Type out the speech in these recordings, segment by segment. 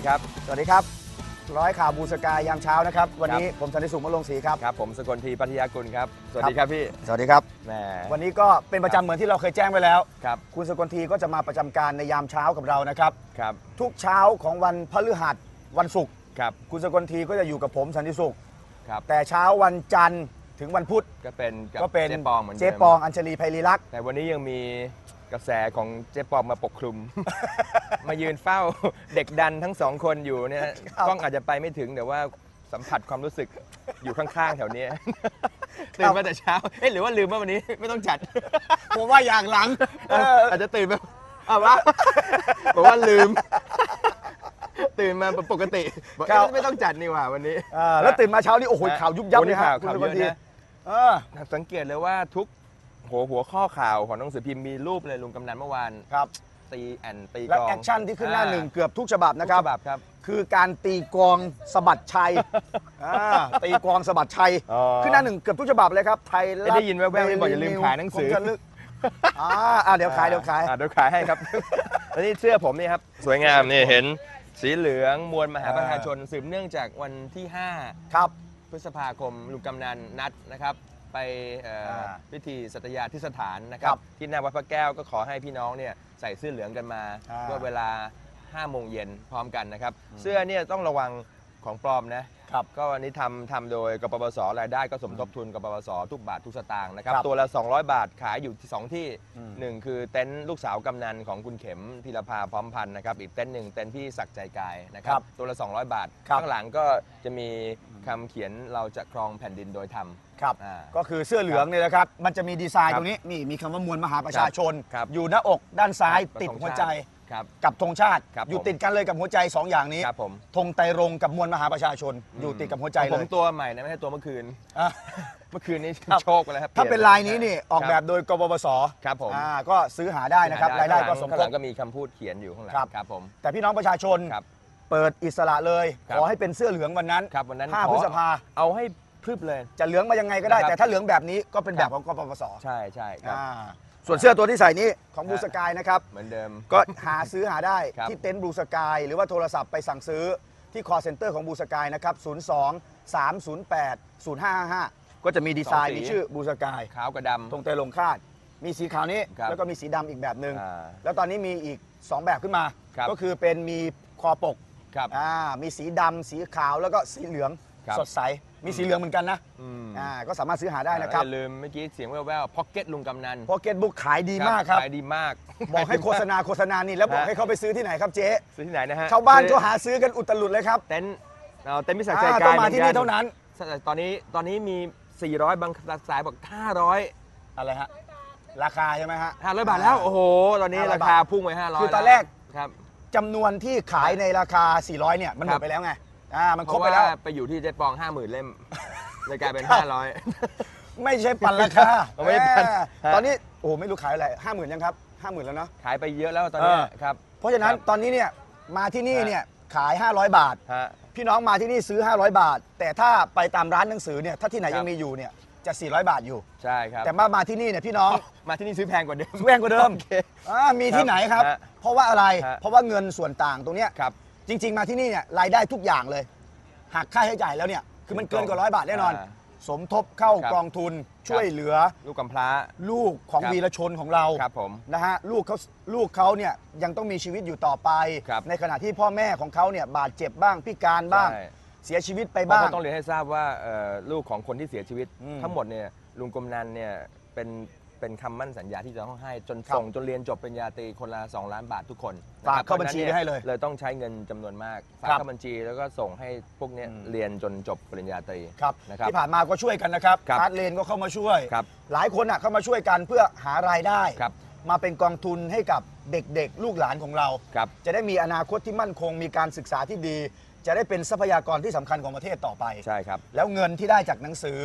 ดีครับ สวัสดีครับ ร้อยข่าวบูสกายยามเช้านะครับ วันนี้ผมสันติสุขมะลงศรีครับ ครับ ผมสกลทีปัทยากุลครับ สวัสดีครับพี่ สวัสดีครับแหมวันนี้ก็เป็นประจำเหมือนที่เราเคยแจ้งไว้แล้ว ครับ คุณสกลทีก็จะมาประจำการในยามเช้ากับเรานะครับ ครับ ทุกเช้าของวันพฤหัสวันศุกร์ ครับ คุณสกลทีก็จะอยู่กับผมสันติสุข ครับ แต่เช้าวันจันทร์ถึงวันพุธ ก็เป็นกับก็เป็นเจ๊ปองเหมือนเดิมเจ๊ปองอัญชลีไพรีลักษณ์แต่วันนี้ยังมี กระแสของเจ๊ปองมาปกคลุม มายืนเฝ้าเด็กดันทั้งสองคนอยู่เนี่ยกล้องอาจจะไปไม่ถึงแต่ว่าสัมผัสความรู้สึกอยู่ข้างๆแถวเนี้ยตื่นมาแต่เช้าเอ๊ะหรือว่าลืมว่าวันนี้ไม่ต้องจัด ผมว่าอย่างหลังเอออาจจะตื่นแบบอ้าววะบอกว่าลืม ตื่นมาปกติบอกครับเอ๊ะไม่ต้องจัดนี่หว่าวันนี้อ่าแล้วตื่นมาเช้านี่โอ้โหข่าวยุบยับโอ้เลยนี่คข่ารัวบคุณข่าวสกเยลอะทีนะเออสังเกตเลยว่าทุก หัวหัวข้อข่าวของหนังสือพิมพ์มีรูปเลยลุงกำนันเมื่อวานครับ ตีแอนตีและกลองแอคชั่นที่ขึ้นหน้าหนึ่งเกือบทุกฉบับนะนะคครัรับบแบบครับ คือการตีกลองสะบัดชัยอ่าตีกลองสะบัดชัย อ๋อขึ้นหน้าหนึ่งเกือบทุกฉบับเลยครับไทยรัฐได้ยินแว่วๆนี่บอกอย่าลืมขายหนังสือ คมจะลึกอ่าอ่าเดี๋ยวขายเดี๋ยวขาย อะเดี๋ยวขายให้ครับ แล้วนี่เสื้อผมนี่ครับ สวยงามนี่เห็นสีเหลืองมวลมหาประชาชนสืบเนื่องจากวันที่ 5 ครับ พฤษภาคมลุงกำนันนัดนะครับ ไปเอ่ออาพิธีสัตยาธิสถานนะครัครับบที่หน้าวัดพระแก้วก็ขอให้พี่น้องเนี่ยใส่เสื้อเหลืองกันมาอ่าก็เวลา5โมงเย็นพร้อมกันนะครับเสื้อเนี่ยต้องระวังของปลอมนะ ครับ ก็วันนี้ทำทำโดยกปปสรายได้ก็สมทบทุนกปปสทุกบาททุกสตางค์นะครับครับตัวละ 200 บาทขายอยู่ที่สองที่อืม หนึ่งคือเต็นท์ลูกสาวกำนันของคุณเข็มธีรภาพร้อมพันธ์นะครับอีกเต็นท์หนึ่งเต็นท์พี่ศักดิ์ใจกายนะครับตัวละ 200 บาท ครับข้างหลังก็จะมีคำเขียนเราจะครองแผ่นดินโดยธรรม ครับ อ่า ก็คือเสื้อเหลืองเนี่ยนะครับ มันจะมีดีไซน์ครับตรงนี้นี่มีคำว่ามวลมหาประชาชน ครับ อยู่หน้าอกด้านซ้ายครับติดธงหัวชาติใจครับ กับธงชาติ ครับอยู่ผมติดกันเลยกับหัวใจสองอย่างนี้ครับผม ธงไตรรงค์กับมวลมหาประชาชน อยู่ติดกับหัวใจผเลมยตัวใหม่นะไม่ใช่ตัวเมื่อคืน อะเมื่อคืนนี้ครับโชคไปแล้วครับถ้าเป็นลี่ลายนี้นี่ออกแบบโดยกบปสครับผมอ่าก็ซื้อหาได้นะครับหรายได้ก็ข้งหสลัมงข้างทหลับ งก็มีคำพูดเขียนอยู่ข้างหลังครับ ครับผม แต่พี่น้องประชาชนครับเปิดอิสระเลย ครับ ขอให้เป็นเสื้อเหลืองวันนั้นครับวันนั้น5ขอพฤษภา เอาให้ พรึบเลย จะเหลืองมายังไงก็ได้ นะครับ แต่ถ้าเหลืองแบบนี้ก็เป็นคแบรับบของกบปสใช่ใช่ครับ อ่าส่วนเสื้อตัวที่ใส่นี้ของบูสกายนะครับ เหมือนเดิม ก็หาซื้อหาได้ครับ ที่เต็นท์บูสกายหรือว่าโทรศัพท์ไปสั่งซื้อที่คอเซ็นเตอร์ของบูสกายนะครับ 02 308 0555 ก็จะมีดีไซน์มีชื่อบูสกายขาวกับดำ ธงเตยลงคาด มีสีขาวนี้ครับแล้วก็มีสีดำอีกแบบหนึ่งอ่าแล้วตอนนี้มีอีก 2 แบบขึ้นมา ครับ ก็คือเป็นมีคอปกครับ อ่ามีสีดำสีขาวแล้วก็สีเหลืองครับ สดใส มีสีเหลืองเหมือนกันนะอืม อ่าก็สามารถซื้อหาได้นะครับ อย่าลืมเมื่อกี้เสียงแว่วๆพ็อกเก็ตลุงกำนันพ็อกเก็ตบุ๊กขายดีมากครับ ขายดีมาก บอกให้โฆษณาโฆษณานี่แล้วบอกฮะให้เขาไปซื้อที่ไหนครับเจ๊ซื้อที่ไหนนะฮะชาวบ้านก็หาซื้อกันอุตลุดเลยครับ เต็นท์เอาเต็นท์พิศักดิ์ใจอ่ากาต้อยงมาที่นี่เท่านั้น ตอนนี้ตอนนี้มี 400 บางสายบอก 500 อะไรฮะราคาใช่ไหมฮะ 500 บาทแล้ว โอ้โห ตอนนี้500ราคาพุ่งไป500คือตอนแรกครับ จำนวนที่ขายในราคา 400 เนี่ย มันหมครัดบ ไปแล้วไง อ่ามันเพครบราะไปว่าแล้วไปอยู่ที่เจ็ดปอง50,000เล่มเลยกลายเป็นครับ500ไม่ใช่ปั่นราคาเอาไม่ได้ปั่นแหมฮะ ตอนนี้โอ้โหไม่รู้ขายอะไรห้าหมื่นยังครับห้าหมื่นแล้วเนาะ ขายไปเยอะแล้วตอนนี้เออ ครับ เพราะฉะนั้นครับตอนนี้เนี่ยมาที่นี่ฮะ เนี่ยขาย 500 บาท ฮะ พี่น้องมาที่นี่ซื้อ 500 บาท แต่ถ้าไปตามร้านหนังสือเนี่ยถ้าที่ไหนครับ ยังมีอยู่เนี่ยจะ 400 บาทอยู่ ใช่ครับแต่มามาที่นี่เนี่ยพี่น้องมาที่นี่ซื้อแพงกว่าเดิม แพงกว่าเดิมโอเคอ่ามีที่ไหนครับ ฮะเพราะว่าอะไร ฮะ เพราะว่าเงินส่วนต่างตรงเนี้ยครับ จริง ๆ มาที่นี่เนี่ยรายได้ทุกอย่างเลยหักค่าใช้จ่ายแล้วเนี่ยคือมันเกินกว่าร้อยบาทแน่นอนอ่าสมทบเข้าครับ กองทุนช่วยเหลือลูกกำพร้า ลูกของครับ วีรชนของเรา ครับผม นะฮะลูกเขาลูกเขาเนี่ยยังต้องมีชีวิตอยู่ต่อไป ครับในขณะที่พ่อแม่ของเขาเนี่ยบาดเจ็บบ้างพิการบ้าง ใช่ เสียชีวิตไปเพราะบ้าง ว่าต้องเรียนให้ทราบว่าเอ่อลูกของคนที่เสียชีวิต อืมทั้งหมดเนี่ยลุงกำนันเนี่ยเป็น เป็นคำมั่นสัญญาที่จะต้องให้จนครับส่งจนเรียนจบปริญญาตรีคนละ 2 ล้านบาททุกคนฝากะครับเข้าบัญชีพระฉะนั้นไว้ให้เลยเลยต้องใช้เงินจำนวนมากฝากครับเข้าบัญชีแล้วก็ส่งให้พวกเนี้ยอืม เรียนจนจบปริญญาตรีครับนะครับ ที่ผ่านมาก็ช่วยกันนะครับครับคาร์ดเลนก็เข้ามาช่วย ครับหลายคนอะเข้ามาช่วยกันเพื่อหารายได้ ครับ มาเป็นกองทุนให้กับเด็กๆ ลูกหลานของเรา ครับ จะได้มีอนาคตที่มั่นคง มีการศึกษาที่ดี จะได้เป็นทรัพยากรที่สำคัญของประเทศต่อไป ใช่ครับแล้วเงินที่ได้จากหนังสือ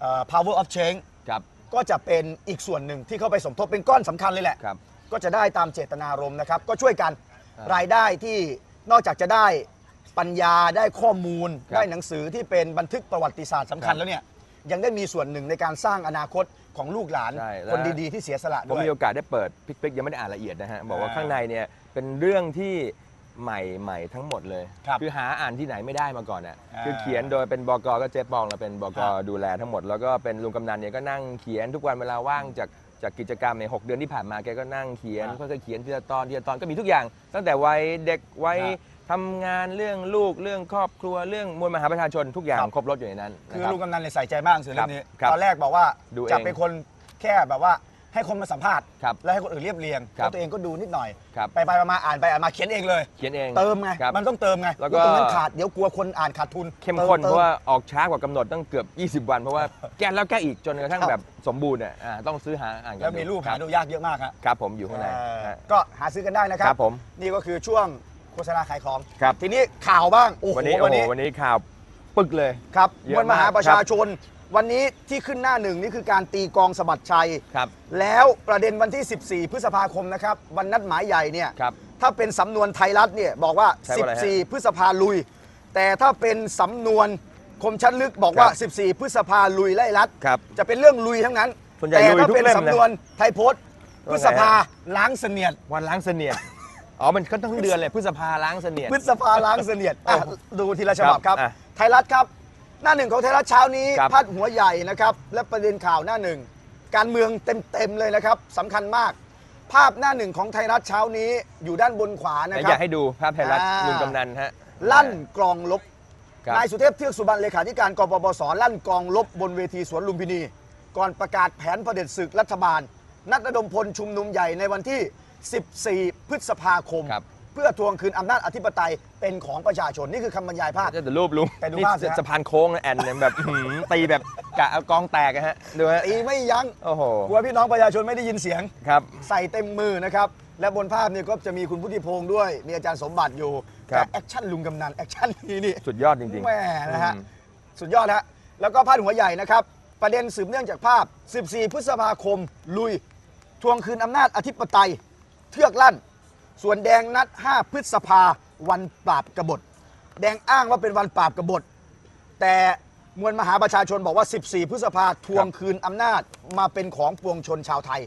เอ่อ power of change ครับ ก็จะเป็นอีกส่วนหนึ่งที่เข้าไปสมทบเป็นก้อนสำคัญเลยแหละ ครับ ก็จะได้ตามเจตนารมณ์นะครับ ก็ช่วยกันครับรายได้ที่นอกจากจะได้ปัญญาได้ข้อมูล ครับได้หนังสือที่เป็นบันทึกประวัติศาสตร์สำคัญครับแล้วเนี่ยยังได้มีส่วนหนึ่งในการสร้างอนาคตของลูกหลาน ใช่และคนดีๆที่เสียสละผมด้วย มีโอกาสได้เปิดพิกพิกยังไม่ได้อ่านละเอียดนะฮะ บอกว่าอ่า ข้างในเนี่ยเป็นเรื่องที่ ใหม่ใหม่ทั้งหมดเลยครับอหาอ่านที่ไหนไม่ได้มาก่อนอะอ่าคือเขียนโดยเป็นบกก็เจ๊ปองแล้วเป็นบกครับดูแลทั้งหมดแล้วก็เป็นลุงกำนันเนี่ยก็นั่งเขียนทุกวันเวลาว่างจากจากกิจกรรมในยหกเดือนที่ผ่านมาแกก็นั่งเขียนครับค่อยๆเขียนทีละตอนทีละตอนก็มีทุกอย่าง ตั้งแต่วัยเด็กวัยครับทำงานเรื่องลูกเรื่องครอบครัวเรื่องมวลมหาประชาชนทุกอย่างครับ ครบรถอยู่ในนั้นคือนะรับ ลุงกำนันเนี่ยใส่ใจมากหนังสือเล่มนี้ครับตอนแรกบอกว่าดูเอง จะเป็นคนแค่แบบว่า ให้คนมาสัมภาษณ์ ครับแล้วให้คนอื่นเรียบเรียงครับแล้วตัวเองก็ดูนิดหน่อย ครับไปไปมาๆอ่านไปอ่านมาเขียนเองเลยเขียนเองเติมไงครับมันต้องเติมไงแล้วก็ ตรงนั้นขาดเดี๋ยวกลัวคนอ่านขาดทุนเข้มข้นติ เพราะว่าออกช้ากว่ากำหนดตั้งเกือบ 20 วัน เพราะว่าแก้แล้วแก้อีกจนกระทั่งครับ แบบสมบูรณ์อะอ่าต้องซื้อหาอ่านกันแล้วมีรูปคหาบดูยากเยอะมากครับครับผมอยู่ข้างในเอ่อฮะ ก็หาซื้อกันได้นะคครัรับบผม นี่ก็คือช่วงโฆษณาขายของ ครับทีนี้ข่าวบ้างโอ้โหวันนี้วัโอ้นโหนี้วันนี้ข่าวปึกเลย ครับเยอะมวลมหามากประชาชน วันนี้ที่ขึ้นหน้าหนึ่งนี่คือการตีกลองสะบัดชัย ครับ แล้วประเด็นวันที่ 14 พฤษภาคมนะครับวันนัดหมายใหญ่เนี่ยครับถ้าเป็นสำนวนไทยรัฐเนี่ยบอกว่า ใช้ว่าอะไรฮะ14 พฤษภาลุย แต่ถ้าเป็นสำนวนคมชัดลึกบอกว่า ครับ14 พฤษภาลุยไล่รัฐครับจะเป็นเรื่องลุยทั้งนั้น ส่วนใหญ่แต่ลุยถ้าทุกเป็นเล่มนะสำนวนไทยโพสต์พว่าไงฮะฤษภาล้างเสนียด วันล้างเสนียด อ๋อ มันก็ต้องเดือนเลยพฤษภาล้างเสนียด พฤษภาล้างเสนียดอะดูทีละฉบับครับอะ ไทยรัฐครับ หน้าหนึ่งของไทยรัฐเช้านี้ครับ พาดหัวใหญ่นะครับ และประเด็นข่าวหน้าหนึ่ง การเมืองเต็มๆเลยนะครับสำคัญมาก ภาพหน้าหนึ่งของไทยรัฐเช้านี้อยู่ด้านบนขวานะแต่คอรัยาบ กให้ดูภาพไทยรัฐอ่า ลุงกำนันฮะลั่นกรองลบครับนายสุเทพเทือกสุบรรณเลขาธิการกปปสลั่นกรองลบบนเวทีสวนลุมพินี ก่อนประกาศแผนเผด็จศึกรัฐบาล นัดระดมพลชุมนุมใหญ่ในวันที่ 14 พฤษภาคม ครับ เพื่อทวงคืนอำนาจอธิปไตยเป็นของประชาชนนี่คือคำบรรยายภาพ แต่รูปลุงแต่ดูนี่ภาพสิฮะ สะพานโค้งนะแอนเนี่ยแบบอื้อหือตีแบบกะเอากองแตกอะฮะดูฮะตีไม่ยัง้งโอ้โหกลัวพี่น้องประชาชนไม่ได้ยินเสียง ครับ ใส่เต็มมือนะครับ และบนภาพเนี่ยก็จะมีคุณพุทธิพงศ์ด้วย มีอาจารย์สมบัติอยู่ครัแต่บแอคชั่นลุงกำนันแอคชั่นนี้นี่ สุดยอดจริงๆแม่นะฮะ อืม สุดยอดฮะ แล้วก็พาดหัวใหญ่นะครับ ประเด็นสืบเนื่องจากภาพ 14 พฤษภาคม ลุย ทวงคืนอำนาจอธิปไตย เทือกลั่น ส่วนแดงนัด 5 พฤษภาวันปราบกบฏ แดงอ้างว่าเป็นวันปราบกบฏ แต่มวลมหาประชาชนบอกว่า 14 พฤษภาทวงคืนอำนาจมาเป็นของปวงชนชาวไทย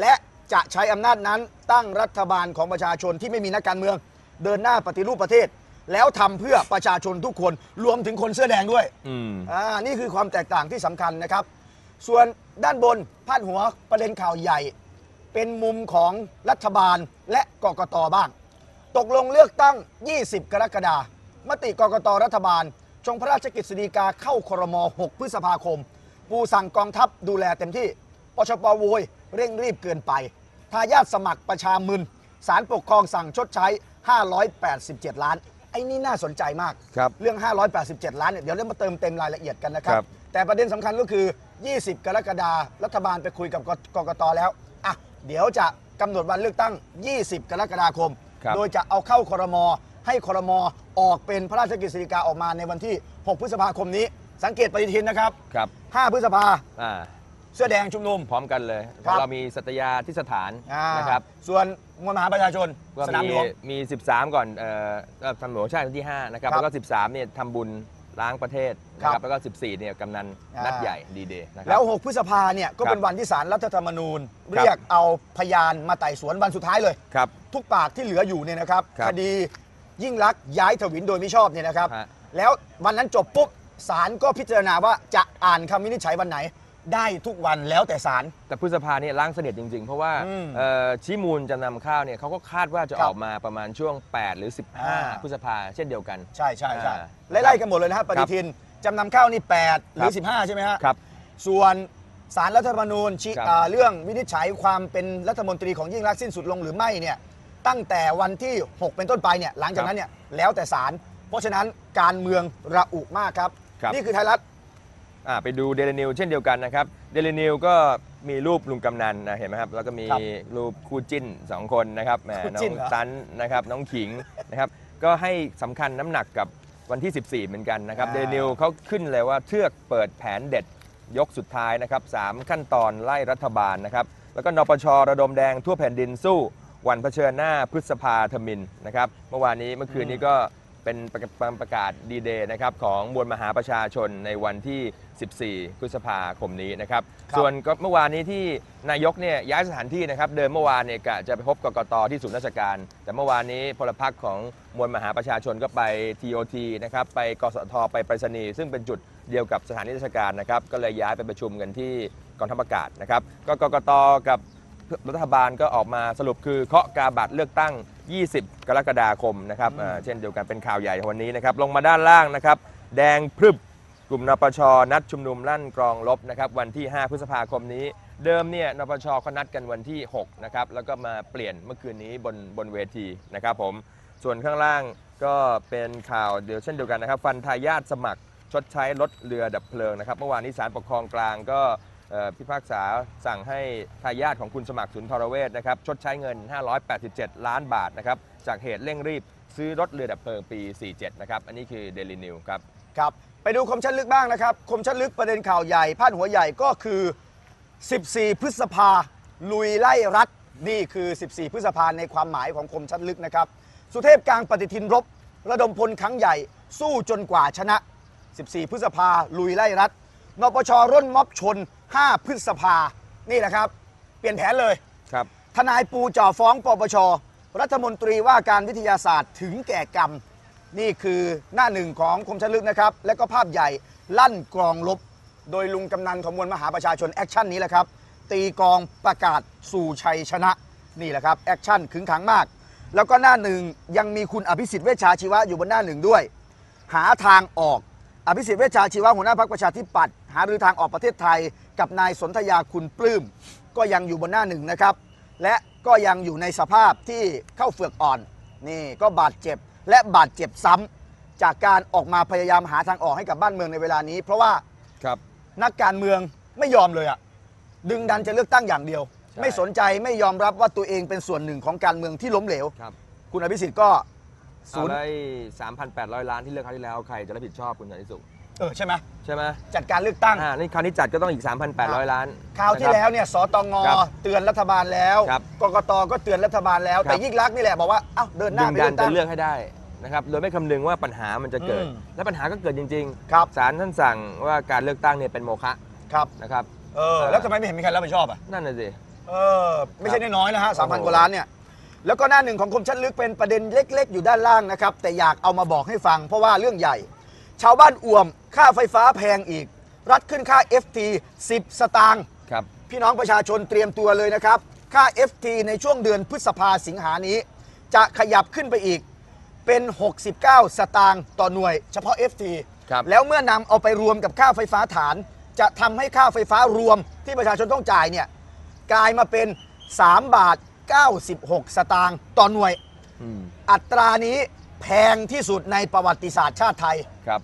และจะใช้อำนาจนั้นตั้งรัฐบาลของประชาชนที่ไม่มีนักการเมือง เดินหน้าปฏิรูปประเทศ แล้วทำเพื่อประชาชนทุกคนรวมถึงคนเสื้อแดงด้วย อืม อ่านี่คือความแตกต่างที่สำคัญนะครับ ส่วนด้านบนพาดหัวประเด็นข่าวใหญ่ เป็นมุมของรัฐบาลและกกตบ้าง ตกลงเลือกตั้ง 20 กรกฎาคมมติกกตรัฐบาล ชงพระราชกฤษฎีกาเข้าครม 6 พฤษภาคม ปูสั่งกองทัพดูแลเต็มที่ปชปโวยเร่งรีบเกินไปทายาทสมัครประชามึนสารปกครองสั่งชดใช้ 587 ล้าน ไอ้นี่น่าสนใจมากครับเรื่อง 587 ล้านเนี่ยเดี๋ยวเรามาเติมเต็มรายละเอียดกันนะครับครับแต่ประเด็นสำคัญก็คือ 20 กรกฎาคมรัฐบาลไปคุยกับกกตแล้วอะ เดี๋ยวจะกำหนดวันเลือกตั้ง 20 กรกฎาคม ครับ โดยจะเอาเข้าครม ให้ครมออกเป็นพระราชกฤษฎีกาออกมาในวันที่ 6 พฤษภาคมนี้ สังเกตปฏิทินนะครับ ครับ5 พฤษภาอ่าเสื้อแดงชุมนุม พร้อมกันเลยครับเรามีสัตยาที่สถานอ่านะครับส่วนมวลมหาประชาชนก็สนามมีหลวง มี 13 ก่อนเอ่อเอ่อสนามหลวงใช่วันที่ 5 นะครับ ครับ แล้วก็ 13เนี่ยทำบุญ ล้างประเทศนะคครัรับบ แล้วก็ 14 เนี่ยกำนันอ่านันัดใหญ่ดีเดย์นะครั แล้ว 6 พฤษภาเนี่ยก็เป็นครับวันที่ศาลรัฐธรรมนูญ ครับ เรียกเอาพยานมาไต่สวนวันสุดท้ายเลย ครับ ทุกปากที่เหลืออยู่เนี่ยนะครับครับคดียิ่งลักษณ์ย้ายถวินโดยมิชอบเนี่ยนะครับ ฮะ แล้ววันนั้นจบปุ๊บศาลก็พิจารณาว่าจะอ่านคำวินิจฉัยวันไหน ได้ทุกวันแล้วแต่ศาล แต่พฤษภาเนี่ยล้างเสนียดจริง ๆ เพราะว่าอืมเอ่อชี้มูลจำนำข้าวเนี่ยเขาก็คาดว่าจะครัอบอกมาประมาณช่วง 8 หรือ อ่า 15 พฤษภาเช่นเดียวกัน ใช่ใช่ใช่อ่าไล่ๆกันหมดเลยนะครับปฏิทินจำนำข้าวนี่ 8 หรือ ครับ 15 ใช่ไหมฮะ ครับ ส่วนสารรัฐธรรมนูญชี้ครับอ่าเรื่องวินิจฉัยความเป็นรัฐมนตรีของยิ่งรักษณ์สิ้นสุดลงหรือไม่เนี่ยตั้งแต่วันที่ 6 เป็นต้นไปเนี่ยหลังจากนั้นเนี่ยแล้วแต่ศาลเพราะฉะนั้นการเมืองระอุมากครับ ครับ นี่คือไทยรัฐอ่า ไปดูเดลินิวเช่นเดียวกันนะครับเดลินิวก็มีรูปลุงกำนันนะเห็นไหมครับแล้วก็มีครับรูปคู่จิ้น 2 คนนะครับแหมคู่น้อจิ้นงเหรอซันนะครับน้องขิงนะครับก็ให้สำคัญน้ำหนักกับวันที่ 14 เหมือนกันนะครับอ่าเดลินิวเขาขึ้นเลยว่าเทือกเปิดแผนเด็ดยกสุดท้ายนะครับสามขั้นตอนไล่รัฐบาลนะครับแล้วก็นปชระดมแดงทั่วแผ่นดินสู้วันเผชิญหน้าพฤษภาธมินนะครับเมื่อวานนี้เมื่อคืนนี้ก็ เป็นประประกาศดีเดย์นะครับของมวลมหาประชาชนในวันที่ 14 พฤษภาคมนี้นะครับ ครับ ส่วนก็เมื่อวานนี้ที่นายกเนี่ยย้ายสถานที่นะครับ เดิมเมื่อวานเนี่ยกะจะไปพบกกตที่ศูนย์ราชการ แต่เมื่อวานนี้พลพรรคของมวลมหาประชาชนก็ไป TOT นะครับไปกสทไปไปรษณีย์ซึ่งเป็นจุดเดียวกับสถานที่ราชการนะครับ ก็เลยย้ายไปประชุมกันที่กองทัพอากาศนะครับ ก็กกตกับ รัฐบาลก็ออกมาสรุปคือเคาะกาบัตรเลือกตั้ง 20 กรกฎาคมนะครับอ่าเช่นเดียวกันเป็นข่าวใหญ่วันนี้นะครับลงมาด้านล่างนะครับ แดงพรึบกลุ่มนปชนัดชุมนุมลั่นกรองลบนะครับวันที่ 5 พฤษภาคมนี้ เดิมเนี่ยนปชเขานัดกันวันที่6นะครับแล้วก็มาเปลี่ยนเมื่อคืนนี้บนบนเวทีนะครับผมส่วนข้างล่างก็เป็นข่าวเดียวเช่นเดียวกันนะครับ ฟันทายาทสมัครชดใช้รถเรือดับเพลิงนะครับ เมื่อวานนี้ศาลปกครองกลางก็เอ่อ พิพากษาสั่งให้ทายาทของคุณสมัครสุนทรเวชนะครับชดใช้เงิน 587 ล้านบาทนะครับจากเหตุเร่งรีบซื้อรถเรือดับเพลิงปี 47 นะครับ อันนี้คือเดลินิวครับ ครับ ไปดูคมชัดลึกบ้างนะครับ คมชัดลึกประเด็นข่าวใหญ่พาดหัวใหญ่ก็คือ 14 พฤษภา ลุยไล่รัฐ นี่คือ 14 พฤษภาในความหมายของคมชัดลึกนะครับ สุเทพกลางปฏิทินรบ ระดมพลครั้งใหญ่ สู้จนกว่าชนะ 14 พฤษภาลุยไล่รัฐนปชร่นม็อบชน 5 พฤษภา นี่แหละครับ เปลี่ยนแผนเลย ครับ ทนายปูจ่อฟ้องปปช รัฐมนตรีว่าการวิทยาศาสตร์ถึงแก่กรรม นี่คือหน้าหนึ่งของคมชัดลึกนะครับ และก็ภาพใหญ่ลั่นกรองลบ โดยลุงกำนันของมวลมหาประชาชนแอคชั่นนี้แหละครับ ตีกรองประกาศสู่ชัยชนะ นี่แหละครับแอคชั่นขึงขังมาก แล้วก็หน้าหนึ่งยังมีคุณอภิสิทธิ์เวชชาชีวะอยู่บนหน้าหนึ่งด้วย หาทางออก อภิสิทธิ์เวชชาชีวะหัวหน้าพรรคประชาธิปัตย์หารือทางออกประเทศไทย กับนายสนธยาคุณปลื้มก็ยังอยู่บนหน้าหนึ่งนะครับ และก็ยังอยู่ในสภาพที่เข้าเฟือกอ่อนนี่ก็บาดเจ็บและบาดเจ็บซ้ำจากการออกมาพยายามหาทางออกให้กับบ้านเมืองในเวลานี้ เพราะว่าครับนักการเมืองไม่ยอมเลยอะดึงดันจะเลือกตั้งอย่างเดียวใช่ไม่สนใจไม่ยอมรับว่าตัวเองเป็นส่วนหนึ่งของการเมืองที่ล้มเหลวครับคุณอภิสิทธิ์ก็ ศูศูนนย์ย์3,800 ล้านที่เลือกคราวที่แล้วใครจะรับผิดชอบคุณสันติสุขเออใช่ไหมใช่ไหมจัดการเลือกตั้ง อ่านี่คราวนี้จัดก็ต้องอีก 3,800 ล้านคราวที่นะแล้ครับวเนี่ยสตงครับเตือนรัฐบาลแล้วครับกกตก็เตือนรัฐบาลแล้ว ครับ แต่ยิ่งรักษณ์นี่แหละบอกว่าเอ้าเดินหดึน้างไปดัเลืนอกจะตั้ง เลือกให้ได้นะครับโดยไม่คำนึงว่าปัญหามันจะเกิด อืมและปัญหาก็เกิดจริงครับๆศาลท่านสั่งว่าการเลือกตั้งเนี่ยเป็นโมฆะครับนะครับ เออแล้วทำไมไม่เห็นมีใครรับผิดชอบอะนั่นน่ะสิ เออไม่ใช่น้อยๆนะฮะสามพันโอ้โหกว่าล้านเนี่ย แล้วก็หน้าหนึ่งของคมชัดลึกเป็นประเด็นเล็ก ๆ อยู่ด้านล่างนะครับ แต่อยากเอามาบอกให้ฟัง เพราะว่าเรื่องใหญ่ ชาวบ้านอ่วม ค่าไฟฟ้าแพงอีก รัฐขึ้นค่า FT 10 สตางค์ครับ พี่น้องประชาชนเตรียมตัวเลยนะครับ ค่า FT ในช่วงเดือนพฤษภาสิงหานี้ จะขยับขึ้นไปอีกเป็น 69 สตางค์ต่อหน่วย เฉพาะ FT ครับ แล้วเมื่อนำเอาไปรวมกับค่าไฟฟ้าฐาน จะทำให้ค่าไฟฟ้ารวมที่ประชาชนต้องจ่ายเนี่ยกลายมาเป็น 3 บาท 96 สตางค์ต่อหน่วย อืมอัตรานี้แพงที่สุดในประวัติศาสตร์ชาติไทย ครับ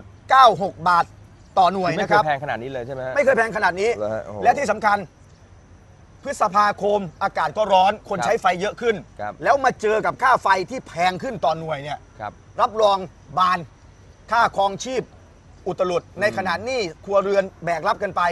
3.96 บาทต่อหน่วยไม่นะเคคยรับ แพงขนาดนี้เลยใช่ไหมฮะ ไม่เคยแพงขนาดนี้ เหรอฮะโอ้โหและที่สำคัญ พฤษภาคมอากาศก็ร้อนคนครับใช้ไฟเยอะขึ้น ครับ แล้วมาเจอกับค่าไฟที่แพงขึ้นต่อหน่วยเนี่ย ครับ รับรองบานค่าครองชีพอุตลุดในขณะนี้ครัวเรือนแบกรับกันไป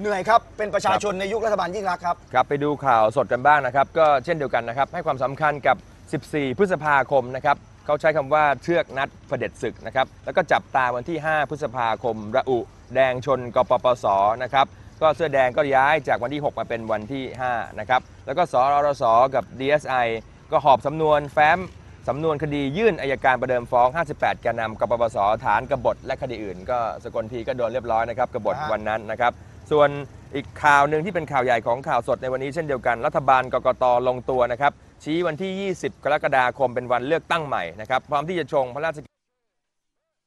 เหนื่อยครับ เป็นประชาชนในยุครัฐบาลยิ่งรักษณ์ครับ ครับไปดูข่าวสดกันบ้างนะครับ ก็เช่นเดียวกันนะครับ ให้ความสำคัญกับ 14 พฤษภาคมนะครับเขาใช้คำว่าเชือกนัดเผด็จศึกนะครับ แล้วก็จับตาวันที่ 5 พฤษภาคม ระอุ แดงชนกปปสนะครับ ก็เสื้อแดงก็ย้ายจากวันที่ 6 มาเป็นวันที่ 5 นะครับ แล้วก็สรรสกับ DSI ก็หอบสำนวนแฟ้มสำนวนคดียื่นอายการประเดิมฟ้อง 58 แกนนำกปปสฐานกบฏและคดีอื่น ก็สกลทีก็โดนเรียบร้อยนะครับกบฏอ่าวันนั้นนะครับ ส่วนอีกข่าวหนึ่งที่เป็นข่าวใหญ่ของข่าวสดในวันนี้เช่นเดียวกัน รัฐบาลกกตลงตัวนะครับ ชี้วันที่ 20 กรกฎาคมเป็นวันเลือกตั้งใหม่นะครับ พร้อมที่จะชงพระราชกิจ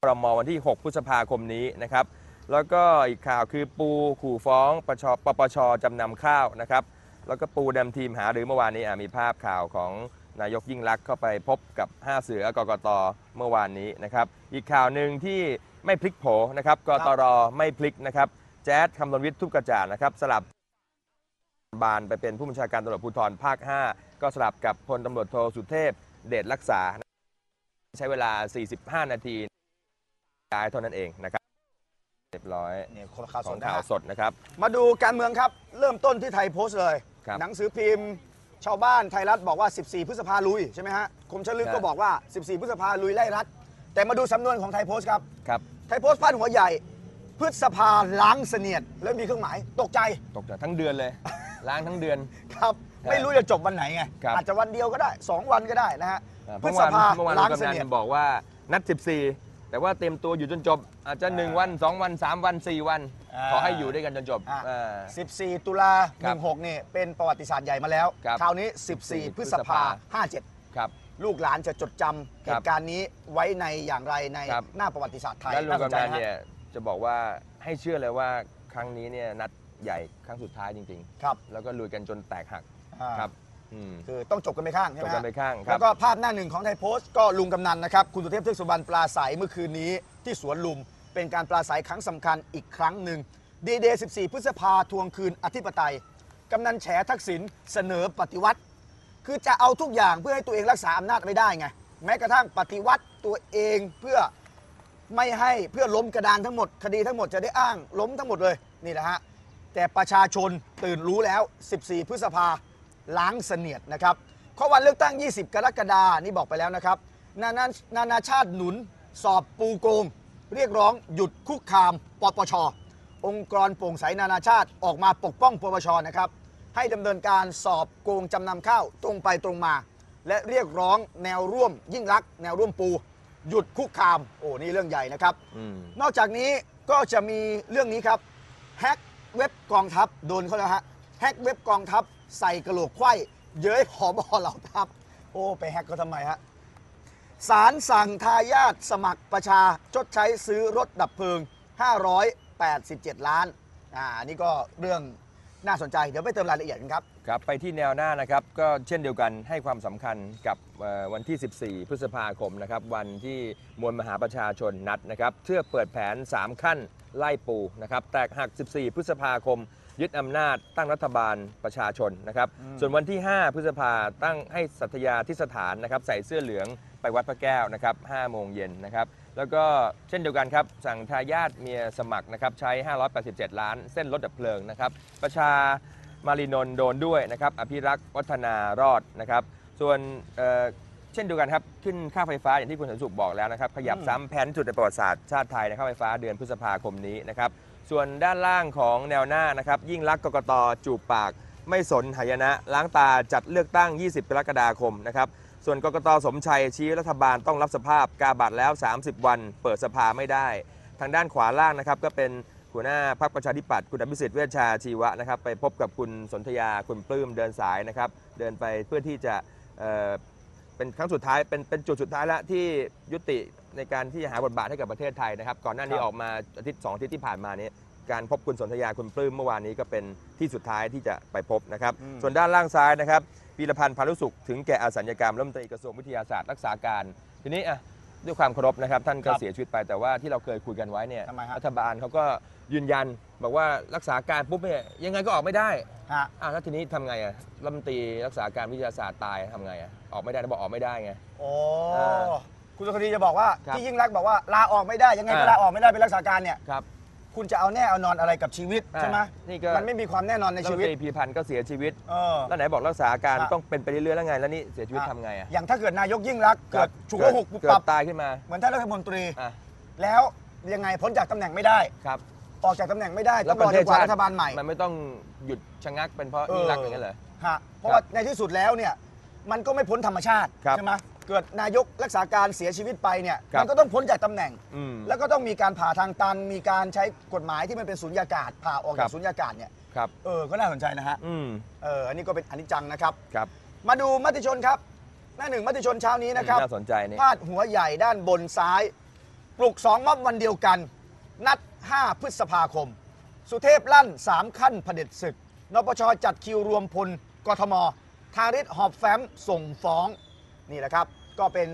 ครมวันที่ 6 พฤษภาคมนี้นะครับ แล้วก็อีกข่าวคือปูขู่ฟ้องปชปปชจำนำข้าวนะครับ แล้วก็ปูดำทีมหาหรือเมื่อวานนี้มีภาพข่าวของนายกยิ่งลักษณ์เข้าไปพบกับ 5 เสือกกตเมื่อวานนี้นะครับ อีกข่าวหนึ่งที่ไม่พลิกโผนะครับกตรไม่พลิกนะครับ แจ๊ดคำนวณวิทย์ทุกกระจ่างนะครับสลับบานไปเป็นผู้บัญชาการตำรวจภูธรภาค 5 ก็สลับกับพลตำรวจโทสุเทพเดชรักษา ใช้เวลา 45 นาทีย้ายเท่านั้นเองนะครับเรียบร้อยเนี่ยข่าวขสอดงนะข่าวฮะสดนะครับ มาดูการเมืองครับ เริ่มต้นที่ไทยโพสต์เลยครับหนังสือพิมพ์ชาวบ้านไทยรัฐบอกว่า 14 พฤษภาลุยใช่ไหมฮะคมชลึกครับก็บอกว่า 14 พฤษภาลุยไล่รัฐ แต่มาดูสำนวนของไทยโพสต์ครับครับไทยโพสต์พาดหัวใหญ่ พฤษภาล้างเสนียด แล้วมีเครื่องหมาย ตกใจตกใจทั้งเดือนเลย ล้างทั้งเดือนครับครับ ไม่รู้จะจบวันไหนไง ครับ อาจจะวันเดียวก็ได้ 2 วันก็ได้นะฮะอ่าพฤเมื่อษวานภาเมื่อวานล้างกำเสนันียด นบอกว่านัด 14 แต่ว่าเตรียมตัวอยู่จนจบ อาจจะ 1 วัน 2 วัน 3 วัน 4 วัน อ่า ขอให้อยู่ด้วยกันจนจบอ่าอ่า 14 ตุลาครับ16นี่เป็นประวัติศาสตร์ใหญ่มาแล้ว ครับคราวนี้ 14 พฤษภา 57 ครับ ลูกหลานจะจดจำเหครับตุการณ์นี้ไว้ในอย่างไรในครับ หน้าประวัติศาสตร์ไทยแล้วลุงน่าสนกำใจนันฮะ เนี่ย จะบอกว่าให้เชื่อเลยว่าครั้งนี้เนี่ยนัดใหญ่ครั้งสุดท้ายจริง ครับๆ แล้วก็ลุยกันจนแตกหักอ่าครับอืม คือต้องจบกันไปข้างใช่จไหบมกันไปฮะข้างครัแล้บวก็ภาพหน้าหนึ่งของไทยโพสต์ก็ลุงกำนันนะครับ คุณสุเทพเทือกสุบรรณปลาใสเมื่อคืนนี้ที่สวนลุม เป็นการปลาใสครั้งสำคัญอีกครั้งหนึ่งดีเดย์14 พฤษภาทวงคืนอธิปไตยกำนันแฉทักษิณเสนอปฏิวัติ คือจะเอาทุกอย่างเพื่อให้ตัวเองรักษาอำนาจไม่ได้ไง แม้กระทั่งปฏิวัติตัวเองเพื่อ ไม่ให้เพื่อล้มกระดานทั้งหมด คดีทั้งหมดจะได้อ้างล้มทั้งหมดเลยนี่แหละฮะแต่ประชาชนตื่นรู้แล้ว 14 พฤษภาล้างเสนียดนะครับข้อวันเลือกตั้ง 20 กรกฎานี่บอกไปแล้วนะครับนานานานาชาติหนุน สอบปูโกง เรียกร้องหยุดคุกคามปปช องค์กรโปร่งใสนานาชาติออกมาปกป้องปปชนะครับให้ดำเนินการสอบโกงจำนำข้าวตรงไปตรงมา และเรียกร้องแนวร่วมยิ่งรักษณ์แนวร่วมปู หยุดคุกคาม โอ้นี่เรื่องใหญ่นะครับ อืม นอกจากนี้ก็จะมีเรื่องนี้ครับแฮกเว็บกองทัพโดนเขาแล้วฮะแฮกเว็บกองทัพใส่กระโหลกไขว้เย้ยผอบอเหล่าทัพ โอ้ ไปแฮกเขาทำไมฮะศาลสั่งทายาทสมัครประชาชดใช้ซื้อรถดับเพลิง 587 ล้านอ่าอันนี่ก็เรื่อง น่าสนใจเดี๋ยวไปเติมรายละเอียดกันครับ ครับไปที่แนวหน้านะครับก็เช่นเดียวกันให้ความสำคัญกับเอ่อวันที่ 14 พฤษภาคมนะครับวันที่มวลมหาประชาชนนัดนะครับเพื่อเปิดแผน 3 ขั้นไล่ปูนะครับแตกหัก 14 พฤษภาคม ยึดอำนาจตั้งรัฐบาลประชาชนนะครับ ส่วนวันที่ 5 พฤษภาตั้งให้สัตยาทิสถานนะครับใส่เสื้อเหลืองไปวัดพระแก้วนะครับ5โมงเย็นนะครับ แล้วก็เช่นเดียวกันครับ สั่งทายาทเมียสมัครนะครับใช้ 587 ล้าน เส้นรถดับเพลิงนะครับ ประชามารีนนท์โดนด้วยนะครับ อภิรักษ์วัฒนารอดนะครับ ส่วนเอ่อเช่นเดียวกันครับ ขึ้นค่าไฟฟ้าอย่างที่คุณสันสุขบอกแล้วนะครับ ขยับอืมซ้ำแผนจุดในประวัติศาสตร์ชาติไทยในค่าไฟฟ้าเดือนพฤษภาคมนี้นะครับ ส่วนด้านล่างของแนวหน้านะครับยิ่งรักกกตจูบปาก ไม่สนหายนะ ล้างตาจัดเลือกตั้ง 20 กรกฎาคมนะครับส่วนกกตสมชัยชี้รัฐบาลต้องรับสภาพกาบัตรแล้ว 30 วัน เปิดสภาไม่ได้ ทางด้านขวาล่างนะครับก็เป็นหัวหน้าพรรคประชาธิปัตย์คุณอภิสิทธิ์เวชชาชีวะนะครับไปพบกับคุณสนธยาคุณปลื้มเดินสายนะครับเดินไปเพื่อที่จะเเป็นครั้งสุดท้ายเป็นเป็นจุดสุดท้ายล้วที่ยุติ ในการที่จะหาบทบาทให้กับประเทศไทยนะครับ ก่อนหน้านี้ครับ ออกมาอาทิตย์สองอาทิตย์ที่ผ่านมานี้การพบคุณสนธยาคุณปลื้มเมื่อวานนี้ก็เป็นที่สุดท้ายที่จะไปพบนะครับอืมส่วนด้านล่างซ้ายนะครับปีรพันธ์พานุสุขถึงแก่อสัญญกรรมรัฐมนตรีกระทรวงวิทยาศาสตร์รักษาการ ทีนี้อะด้วยความเคารพนะครับ ท่านก็ครับเสียชีวิตไปแต่ว่าที่เราเคยคุยกันไว้เนี่ยทำไมฮะ รัฐบาลเขาก็ยืนยันบอกว่ารักษาการปุ๊บเนี่ยยังไงก็ออกไม่ได้ ฮะ อะแล้วทีนี้ทำไงอะรัฐมนตรีรักษาการวิทยาศาสตร์ตายทำไงอะออกไม่ได้นะบอกออกไม่ได้ไง โอ้ อ่า คุณสุคดีจะบอกว่าครับที่ยิ่งรักษณ์บอกว่าลาออกไม่ได้ยังไงก็อ่า ลาออกไม่ได้เป็นรักษาการเนี่ยครับ คุณจะเอาแน่เอานอนอะไรกับชีวิตใช่ไหมอะนี่ก็ มันไม่มีความแน่นอนในรัฐชีมนวิตตรีพีรพันธ์ก็เสียชีวิต เออ แล้วไหนบอกรักษาการครับต้องเป็นไปเรื่อยๆแล้วไง แล้วนี่เสียชีวิตอะทำไงอะอย่างถ้าเกิดนายกยิ่งรักษณ์เกิดฉุกเกิละดหุกปุบเกิปัดบตายขึ้นมาเหมือนท่านรัฐมนตรี อะแล้วยังไงพ้นจากตำแหน่งไม่ได้ ครับออกจากตำแหน่งไม่ได้แล้ต้วองปรระอจนกว่าเทศชาติรัฐบาลใหม่ มันไม่ต้องหยุดชะงักเป็นเพราะเออ ยิ่งรักษณ์อย่างนั้นเหรอ ฮะเพราะว่าในที่สุดแล้วเนี่ยมันก็ไม่พ้นธรรมชาติครับ ใช่ไหม เกิดนายกรักษาการเสียชีวิตไปเนี่ยครับมันก็ต้องพ้นจากตำแหน่ง อืมแล้วก็ต้องมีการผ่าทางตัน มีการใช้กฎหมายที่มันเป็นสุญญากาศผ่าออกครัจากบ สุญญากาศเนี่ยครับเออก็น่าสนใจนะฮะอืมเอออันนี้ก็เป็นอนิจจังนะครับ ครับมาดูมติชนครับหน้าหนึ่งมติชนเช้านี้นะครับ น่าสนใจนี่ พาดหัวใหญ่ด้านบนซ้าย ปลุกสองม็อบวันเดียวกัน นัด 5 พฤษภาคม สุเทพลั่น 3 ขั้นเผด็จศึก นปชจัดคิวรวมพลกทม ทาริศหอบแฟ้มส่งฟ้อง นี่แหละครับ ก็เป็น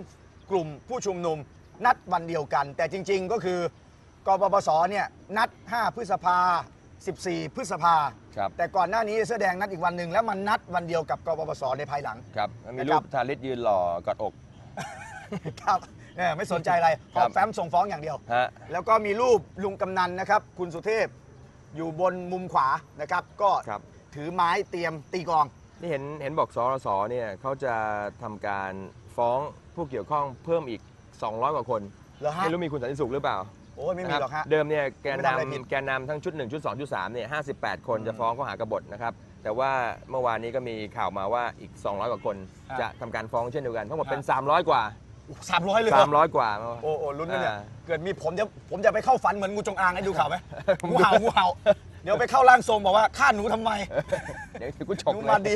2 กลุ่มผู้ชุมนุมนัดวันเดียวกัน แต่จริง ๆ ก็คือกปปสเนี่ยนัด 5 พฤษภา 14 พฤษภา ครับ แต่ก่อนหน้านี้เสื้อแดงนัดอีกวันหนึ่งแล้วมันนัดวันเดียวกับกปปสในภายหลัง ครับมันมีนะครูรับปทาริศยืนหล่อกอดอก ครับเนี่ยไม่สนใจอะไรขครัอบแฟ้มส่งฟ้องอย่างเดียว ฮะ แล้วก็มีรูปลุงกำนันนะครับ คุณสุเทพอยู่บนมุมขวานะครับ ก็ครับ ถือไม้เตรียมตีกลอง นี่เห็นเห็นบอกสรสเนี่ยเขาจะทำการ ฟ้องผู้เกี่ยวข้องเพิ่มอีก 200 กว่าคน เหรอฮะไม่รู้มีคุณสันติสุขหรือเปล่าโอ้ยไม่มีหรอกนะคฮะบเดิมเนี่ยแกนไม่ทำอะไรผิด นำแกนนำทั้งชุด 1 ชุด 2 ชุด 3 เนี่ย 58 คนอืมจะฟ้องข้อหากบฏนะครับ แต่ว่าเมื่อวานนี้ก็มีข่าวมาว่าอีก 200 กว่าคน อ่าจะทำการฟ้องเช่นเดียวกันทั้งหมดเป็นอ่า300 กว่า สามร้อยเลยเหรอ300 กว่า โอ้โอ้ลุ้นกันเนี่ยอ่า เกิดมีผมจะผมจะไปเข้าฝันเหมือนงูจงอางให้ดูข่าวไหมงูเห่างูเห่า เดี๋ยวไปเข้าร่างทรงบอกว่าฆ่าหนูทำไม เดี๋ยวกูฉหกนูเลมายดี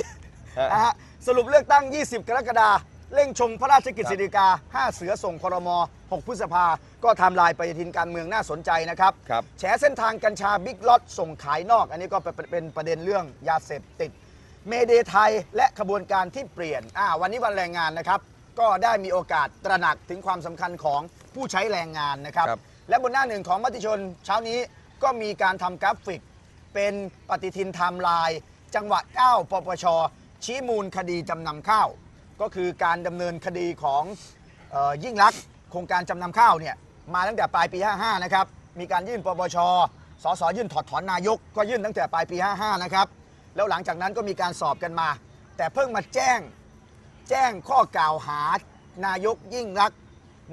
เออ นะฮะสรุปเลือกตั้ง 20 กรกฎาคม เร่งชงพระราชกิจครับสิริกา 5 เสือส่งครม 6 พฤษภา ก็ไทำลายปฏิทินการเมืองน่าสนใจนะครับครับ แฉเส้นทางกัญชาบิ๊กล็อตส่งขายนอก อันนี้ก็เป็นเป็นประเด็นเรื่องยาเสพติด เมเดไทยและขบวนการที่เปลี่ยนอ่าวันนี้วันแรงงานนะครับ ก็ได้มีโอกาสตระหนักถึงความสำคัญของผู้ใช้แรงงานนะครับ ครับ และบนหน้าหนึ่งของมติชนเช้านี้ก็มีการทำกราฟิก เป็นปฏิทินไทม์ไลน์จังหวะ9ปปชชี้มูลคดีจำนำข้าว ก็คือการดำเนินคดีของเออยิ่งลักษณ์โครงการจำนำข้าวเนี่ยมาตั้งแต่ปลายปี 55 นะครับ มีการยื่นปปช สสยื่นถอดถอนนายก ก็ยื่นตั้งแต่ปลายปี 55 นะครับ แล้วหลังจากนั้นก็มีการสอบกันมา แต่เพิ่งมาแจ้งแจ้งข้อกล่าวหานายกยิ่งรักษณ์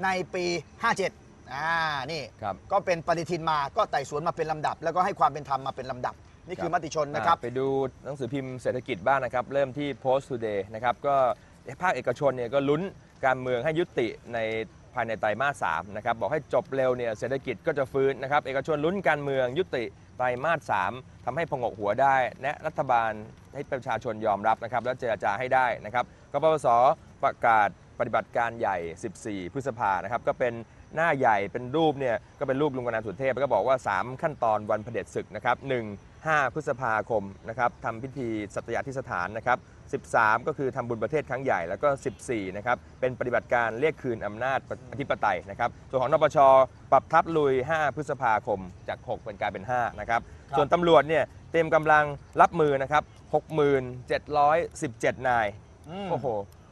ในปี 57 อ่า นี่ครับก็เป็นปฏิทินมา ก็ไต่สวนมาเป็นลำดับ แล้วก็ให้ความเป็นธรรมมาเป็นลำดับ นี่คือมติชนนะครับ อ่าไปดูหนังสือพิมพ์เศรษฐกิจบ้างนะครับ เริ่มที่ Post Today นะครับ ก็ ภาคเอกชนเนี่ยก็ลุ้นการเมืองให้ยุติในภายในไตรมาส3นะครับบอกให้จบเร็วเนี่ยเศรษฐกิจก็จะฟื้นนะครับเอกชนลุ้นการเมืองยุติไตรมาสามทำให้พงกหัวได้แนะรัฐบาลให้ประชาชนยอมรับนะครับแล้วเจรจาให้ได้นะครับกปปสประกาศปฏิบัติการใหญ่ 14 พฤษภานะครับก็เป็น หน้าใหญ่เป็นรูปเนี่ยก็เป็นรูปลุงกนันสุเทพแล้วก็บอกว่า 3 ขั้นตอนวันเผด็จศึกนะครับ1 5พฤษภาคมนะครับทำพิธีสัตยาธิสถานนะครับ13 ก็คือทำบุญประเทศครั้งใหญ่แล้วก็ 14นะครับเป็นปฏิบัติการเรียกคืนอำนาจอธิปไตยนะครับส่วนของนปชปรับทับลุย 5 พฤษภาคมจาก 6 เป็นกลายเป็น5นะครับครับส่วนตำรวจเนี่ยเต็มกำลังรับมือนะครับ6717 นายมโอ้โห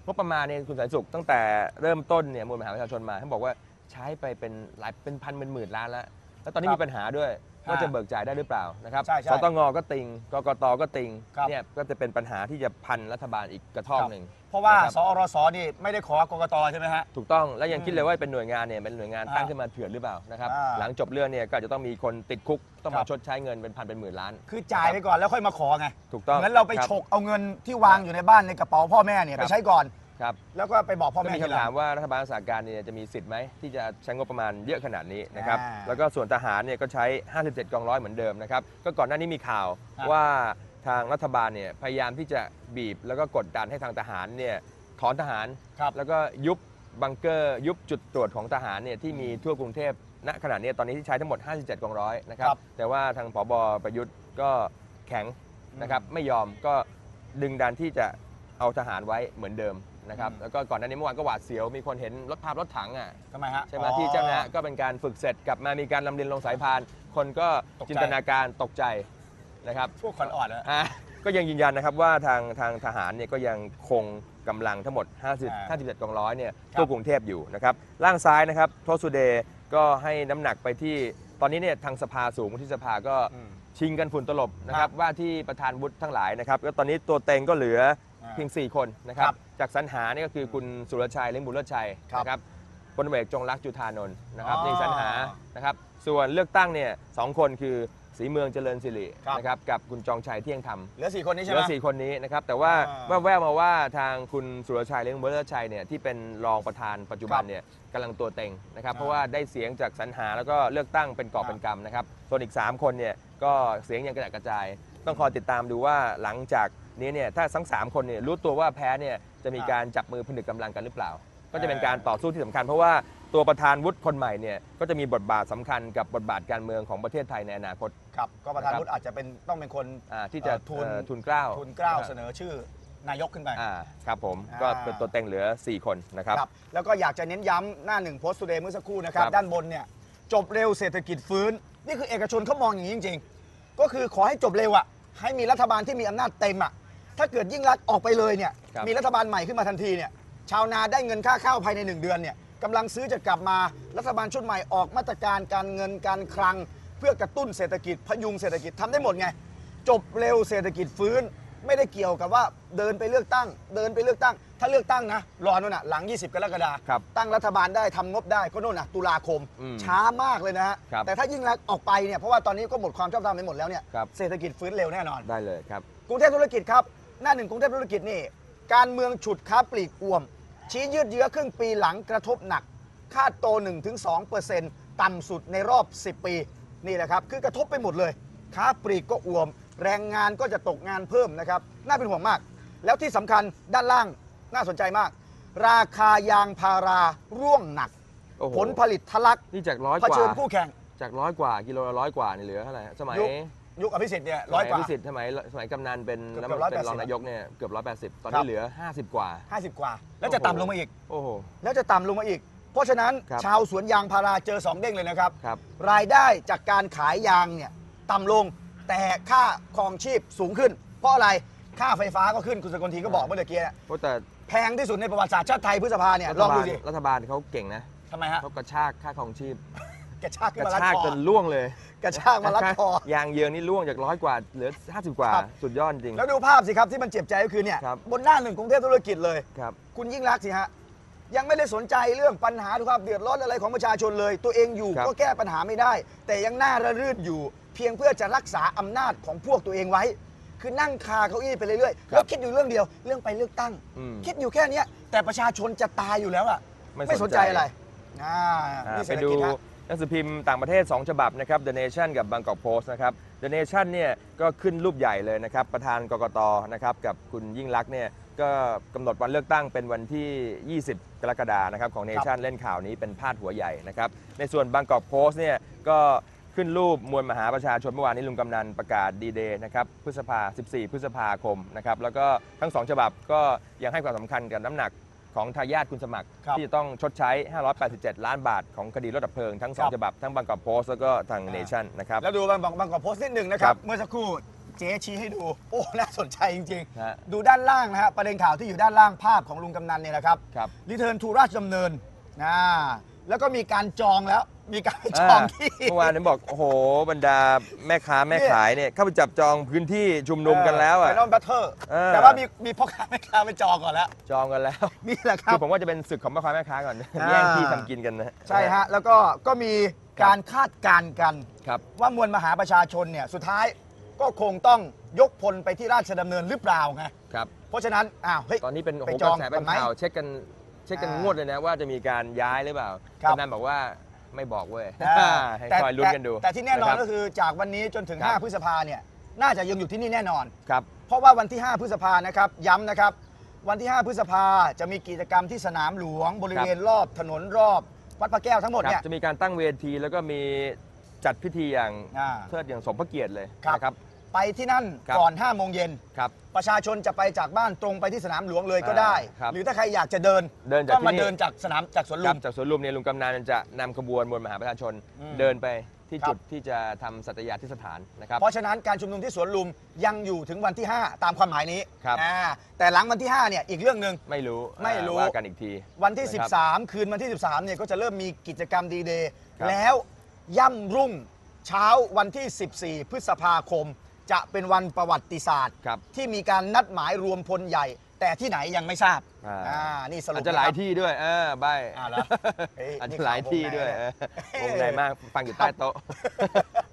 งบประมาณเนี่ยคุณสายสุขตั้งแต่เริ่มต้นเนี่ยมวลมหาประชาชนมาท่านบอกว่า ใช้ไปเป็นหลายเป็นพันเป็นหมื่นล้านแล้ว แล้วตอนนี้ครับมีปัญหาด้วยว่าอ่าจะเบิกจ่ายได้หรือเปล่านะครับใช่ใช่สตงก็ติงกกตก็ติงครับ เนี่ยก็จะเป็นปัญหาที่จะพันรัฐบาลอีกกระท่อมหนึ่งเพราะว่านะครับสอรสนี่ไม่ได้ขอกกตใช่ไหมฮะ ถูกต้องแล้วยังอืมคิดเลยว่าเป็นหน่วยงานเนี่ยเป็นหน่วยงานอ่าตั้งขึ้นมาเถื่อนหรือเปล่านะครับอ่าหลังจบเรื่องเนี่ยก็อาจจะต้องมีคนติดคุกต้องครัมาบ ชดใช้เงินเป็นพันเป็นหมื่นล้าน คือจ่ายไปก่อนแล้วค่อยมาขอไงถูกต้องเหมือนเราไปคบฉกเอาเงินที่วางอยู่ในบ้านในกระเป๋าพ่อแม่เนี่ยครับไปใช้ก่อน ครับแล้วก็ไปบอกพ่อก็แม่มีทีคำหลัถามงว่ารัฐบาลสากการเนี่ยจะมีสิทธิ์ไหมที่จะใช้งบประมาณเยอะขนาดนี้นะครับอ่าแล้วก็ส่วนทหารเนี่ยก็ใช้ 57 กองร้อยเหมือนเดิมนะครับก็ก่อนหน้านี้มีข่าวครับ ว่าทางรัฐบาลเนี่ยพยายามที่จะบีบแล้วก็กดดันให้ทางทหารเนี่ยถอนทหาร ครับ แล้วก็ยุบบังเกอร์ ยุบจุดตรวจของทหารเนี่ยที่มีทั่วกรุงเทพณขณะนี้ตอนนี้ที่ใช้ทั้งหมด 57 กองร้อยนะครับ ครับแต่ว่าทางผบประยุทธ์ก็แข็งนะครับ ไม่ยอมก็ดึงดันที่จะเอาทหารไว้เหมือนเดิม นะครับอืมแล้วก็ก่อนหน้านี้เมื่อวานก็หวาดเสียว มีคนเห็นรถภาพรถถังอะทำไมฮะใช่ไหมอ๋อที่เจ้าหน้าก็เป็นการฝึกเสร็จกลับมามีการลำเลียงลงสายพาน คนก็ตกใจจินตนาการตกใจนะครับพวกขวัญอ่อนนะอะก็ยังยืนยันนะครับว่าทางทางทหารเนี่ยก็ยังคงกำลังทั้งหมดอ่า50 57กองร้อยเนี่ยครับทั่วกรุงเทพอยู่นะครับล่างซ้ายนะครับโทสุเดย์ก็ให้น้ำหนักไปที่ตอนนี้เนี่ยทางสภาสูงที่สภาก็อืมชิงกันฝุ่นตลบนะคครัรับบว่าที่ประธานวุฒิทั้งหลายนะครับแล้วตอนนี้ตัวเต็งก็เหลืออ่า เพียง 4 คนนะครับครับ จากสรรหานี่ก็คือคุณสุรชัยเล้งบุญเลิศชัยครับนะครับพลตำรวจเอกจงรักจุธานนท์นะครับอ๋อนี่สรรหานะครับ ส่วนเลือกตั้งเนี่ยสองคนคือสีเมืองเจริญสิริครับนะครับกับคุณจองชัยเที่ยงธรรมเหลือสี่คนนี้เหใช่ไหลืมอสี่คนนี้นะครับแต่ว่าอ่าแว่วๆมาว่าทางคุณสุรชัยเล้งบุญเลิศชัยเนี่ยที่เป็นรองประธานปัจจุบันเนี่ยกำลังตัวเต็งนะครับอ่าเพราะว่าได้เสียงจากสรรหาแล้วก็เลือกตั้งเป็นกอบอ่าเป็นกำนะครับส่วนอีก 3 คนเนี่ยก็เสียงยังกระจายกระจายต้องคอยติดตามดูว่าหลังจาก นี้เนี่ยถ้าทั้งสามคนเนี่ยรู้ตัวว่าแพ้เนี่ยจะมีการจับมือผนึกกำลังกันหรือเปล่า ก็จะเป็นการต่อสู้ที่สำคัญ เพราะว่าตัวประธานวุฒิคนใหม่เนี่ยก็จะมีบทบาทสำคัญกับบทบาทการเมืองของประเทศไทยในอนาคต ครับก็ประธานนะครับวุฒิอาจจะเป็นต้องเป็นคนอ่าที่จะเอ่อทุนเอ่อทุนเกล้าทุนเกล้าะครับเสนอชื่อนายกขึ้นไป อ่าครับผมอ่า ก็เป็นตัวเต็งเหลือ 4 คนนะครับ ครับแล้วก็อยากจะเน้นย้ำหน้าหนึ่งโพสต์ t ูเดย์เมื่อสักครู่นะครับ ครับ ด้านบนเนี่ย จบเร็วเศรษฐกิจฟื้น นี่คือเอกชนเขามองอย่างนี้จริง ๆ ก็คือขอให้จบเร็วอะให้มีรัฐบาลที่มีอำนาจเต็มอะ ถ้าเกิดยิ่งรักษณ์ออกไปเลยเนี่ยครับ มีรัฐบาลใหม่ขึ้นมาทันทีเนี่ยชาวนาได้เงินค่าข้าวภายใน 1 เดือนเนี่ยกำลังซื้อจะกลับมารัฐบาลชุดใหม่ออกมาตรการการเงินการคลัง เพื่อกระตุ้นเศรษฐกิจพยุงเศรษฐกิจทำได้หมดไง จบเร็วเศรษฐกิจฟื้น ไม่ได้เกี่ยวกับว่าเดินไปเลือกตั้ง เดินไปเลือกตั้ง ถ้าเลือกตั้งนะรอนู่นน่ะหลัง 20 กรกฎาครับตั้งรัฐบาลได้ทำงบได้ก็นู่นน่ะตุลาคม อืมช้ามากเลยนะฮะครับแต่ถ้ายิ่งรักษณ์ออกไปเนี่ยเพราะว่าตอนนี้ก็หมดความชอบธรรมไปหมดแล้วเนี่ยครับ เศรษฐกิจฟื้นเร็วแน่นอน ได้เลยครับ กรุงเทพธุรกิจครับ หน้าหนึ่งกรุงเทพธุรกิจนี่ การเมืองฉุดค้าปลีกอ่วม ชี้ยืดเยื้อครึ่งปีหลังกระทบหนัก คาดโต 1-2%ต่ำสุดในรอบ 10 ปี นี่แหละครับ คือกระทบไปหมดเลย ค้าปลีกก็อ่วม แรงงานก็จะตกงานเพิ่มนะครับ น่าเป็นห่วงมาก แล้วที่สำคัญด้านล่างน่าสนใจมาก ราคายางพาราร่วงหนัก โอ้โห ผลผลิตทะลักนี่จากร้อยเผกว่าชิญคู่แข่ง จากร้อยกว่ากิโลละร้อยกว่านี่เหลือเท่าไหร่ฮะสมัยยุค ยุคอภิสิทธิ์เนี่ยร้อยกว่า สมัพิสิทธิ์สมัยสมัยกำนันเป็นเกือบแล้วมัน180เป็นรองนายกเนี่ยเกือบร้อยแปดสิบตอนครันี้บ เหลือ 50 กว่า50กว่า แล้วจะต่ำลงมาอีก โอ้โห แล้วจะต่ำลงมาอีก เพราะฉะนั้นครับ ชาวสวนยางพาราเจอ2เด้งเลยนะครับ ครับ รายได้จากการขายยางเนี่ยต่ำลงแต่ค่าครองชีพสูงขึ้น เพราะอะไรค่าไฟฟ้าก็ขึ้นคุณสกลทีก็บอกเมื่อกี้เนี่ยเพราะแต่แพงที่สุดในประวัติศาสตร์ชาติไทยพฤษภาเนี่ยรัลฐองบาดูลสิรัฐบาลเขาเก่งนะทำไมฮะ เขากระชากค่าครองชีพ กระชากกขึ้นระมารัดชากคอจนล่วงเลยกระชากมารัดคอ ยางเยืองนี่ล่วงจากร้อยกว่าเหลือ 50 กว่า ครับ สุดยอดจริง แล้วดูภาพสิครับที่มันเจ็บใจก็คือเนี่ยครับ บนหน้าหนึ่งกรุงเทพธุรกิจเลย ครับ คุณยิ่งรักษณ์สิฮะยังไม่ได้สนใจเรื่องปัญหาความเดือดร้อนอะไรของประชาชนเลย ตัวเองอยู่ครับ ก็แก้ปัญหาไม่ได้ แต่ยังหน้าระรื่นอยู่ เพียงเพื่อจะรักษาอำนาจของพวกตัวเองไว้ คือนั่งคาเก้าอี้ไปเรื่อยๆแล้วคิดอยู่เรื่องเดียวเรื่องไปเลือกตั้ง อืม คิดอยู่แค่เนี้ยแต่ประชาชนจะตายอยู่แล้วอะไม่ไม่สสนนใจใจอะไรอ่าอ่านี่ไปเศรษฐดูกิจฮะห นังสือพิมพ์ต่างประเทศ 2 ฉบับนะครับ The Nation กับบางกอกโพสต์นะครับ The Nation เนี่ยก็ขึ้นรูปใหญ่เลยนะครับ ประธานกกตนะครับกับคุณยิ่งลักษณ์เนี่ยก็กำหนดวันเลือกตั้งเป็นวันที่ 20 กรกฎานะครับของ Nation เล่นข่าวนี้เป็นพาดหัวใหญ่นะครับ ในส่วนบางกอกโพสต์เนี่ยก็ขึ้นรูปมวลมหาประชาชนเมื่อวานนี้ลุงกำนันประกาศดีเดย์นะครับพฤษภา 14 พฤษภาคมนะครับแล้วก็ทั้งสองฉบับก็ยังให้ความสำคัญกับน้ำหนัก ของทายาทคุณสมัคร ครับที่จะต้องชดใช้ 587 ล้านบาทของคดีรถดับเพลิงทั้งสองครับ ฉบับทั้งบางกอกโพสต์แล้วก็ทางอ่าเนชั่นนะครับ แล้วดูบางบางบางกอกโพสต์นิดหนึ่งนะครับ ครับเมื่อสักครู่เจ๊ชี้ให้ดู โอ้ น่าสนใจจริง ฮะๆ ดูด้านล่างนะฮะ ประเด็นข่าวที่อยู่ด้านล่างภาพของลุงกำนันเนี่ยนะครับครับ รีเทิร์นทูราชดำเนินนะแล้วก็มีการจองแล้ว มีการจองที่เมื่อวานผมบอกโอ้โหบรรดาแม่ค้าแม่ขายเนี่ยเข้าไปจับจองพื้นที่ชุมนุมกันแล้วอะไฟนอลบัตเตอร์เออแต่ว่ามีมีพ่อค้าแม่ค้าไปจองก่อนแล้ว จองกันแล้วนี่แหละครัคืบอผมว่าจะเป็นศึกของแม่ค้าแม่ค้าก่อนอ่าแย่งที่ทำกินกันนะใช่ฮะแล้วก็ก็มีการคาดการณ์กันครับว่ามวลมหาประชาชนเนี่ยสุดท้ายก็คงต้องยกพลไปที่ราชดำเนินหรือเปล่าไงครับเพราะฉะนั้นอ้าวเฮ้ยตอนนี้เป็นโอ้ไปโหจกอระงแสก่เป็อนนไหมข่าวเช็คกันเช็คกันอ่างงวดเลยนะว่าจะมีการย้ายหรือเปล่าครับกำนันบอกว่า ไม่บอกเว้ยอ่าให้แต่คอยลุ้นกันดู แต่แต่ที่แน่นอนะรับก็คือจากวันนี้จนถึงครับ5พฤษภาเนี่ยน่าจะยังอยู่ที่นี่แน่นอนครับเพราะว่าวันที่ 5 พฤษภานะครับย้ำนะครับ วันที่ 5 พฤษภาจะมีกิจกรรมที่สนามหลวง บริเวณรอบถนนรอบ วัดพระแก้วทั้งหมดครับเนี่ยจะมีการตั้งเวทีแล้วก็มีจัดพิธีอย่างอ่าเทิดอย่างสมพระเกียรติเลยครับนะครับ ไปที่นั่นครับก่อน5โมงเย็นครับ ประชาชนจะไปจากบ้านตรงไปที่สนามหลวงเลยก็ได้ อ่าครับหรือถ้าใครอยากจะเดินเดินจากก็มาที่นี่ เดินจากสนามจากสวนคลุรับม จากสวนลุมเนี่ยลุงกำนันจะนำขบวนมวลมหาประชาชนอืมเดินไปที่ครับ จุดที่จะทำสัตยาธิสถานนะครับ เพราะฉะนั้นการชุมนุมที่สวนลุมยังอยู่ถึงวันที่ 5 ตามความหมายนี้ครับ อ่าแต่หลังวันที่5เนี่ยอีกเรื่องหนึ่ง ไม่รู้ไม่รู้ อ่าว่ากันอีกทีวันที่นะครับ 13 คืนวันที่ 13เนี่ยก็จะเริ่มมีกิจกรรมดีเดย์ครับแล้วย่ำรุ่งเช้าวันที่ 14 พฤษภาคม จะเป็นวันประวัติศาสตร์ ครับ ที่มีการนัดหมายรวมพลใหญ่ แต่ที่ไหนยังไม่ทราบอ่าอ่านี่สรุปอาจจะหลายนครับที่ด้วย เออใบอ่าเหรอเฮ้ยอาจนี่จะหลายที่ด้วยข่าววงในเออวงในมากฟังอยู่ใต้โต๊ะ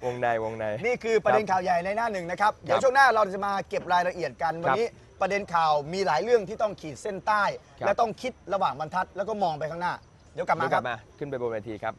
วงในวงใน นี่คือประเด็นข่าวใหญ่ในหน้าหนึ่งนะครับ เดี๋ยวครับช่วงหน้าเราจะมาเก็บรายละเอียดกัน วันนี้ประเด็นข่าวมีหลายเรื่องที่ต้องขีดเส้นใต้ ครับ และต้องคิดระหว่างบรรทัดแล้วก็มองไปข้างหน้า เดี๋ยวกลับมาเดี๋ยวคกรัลับ บมาขึ้นไปบนเวทีครับ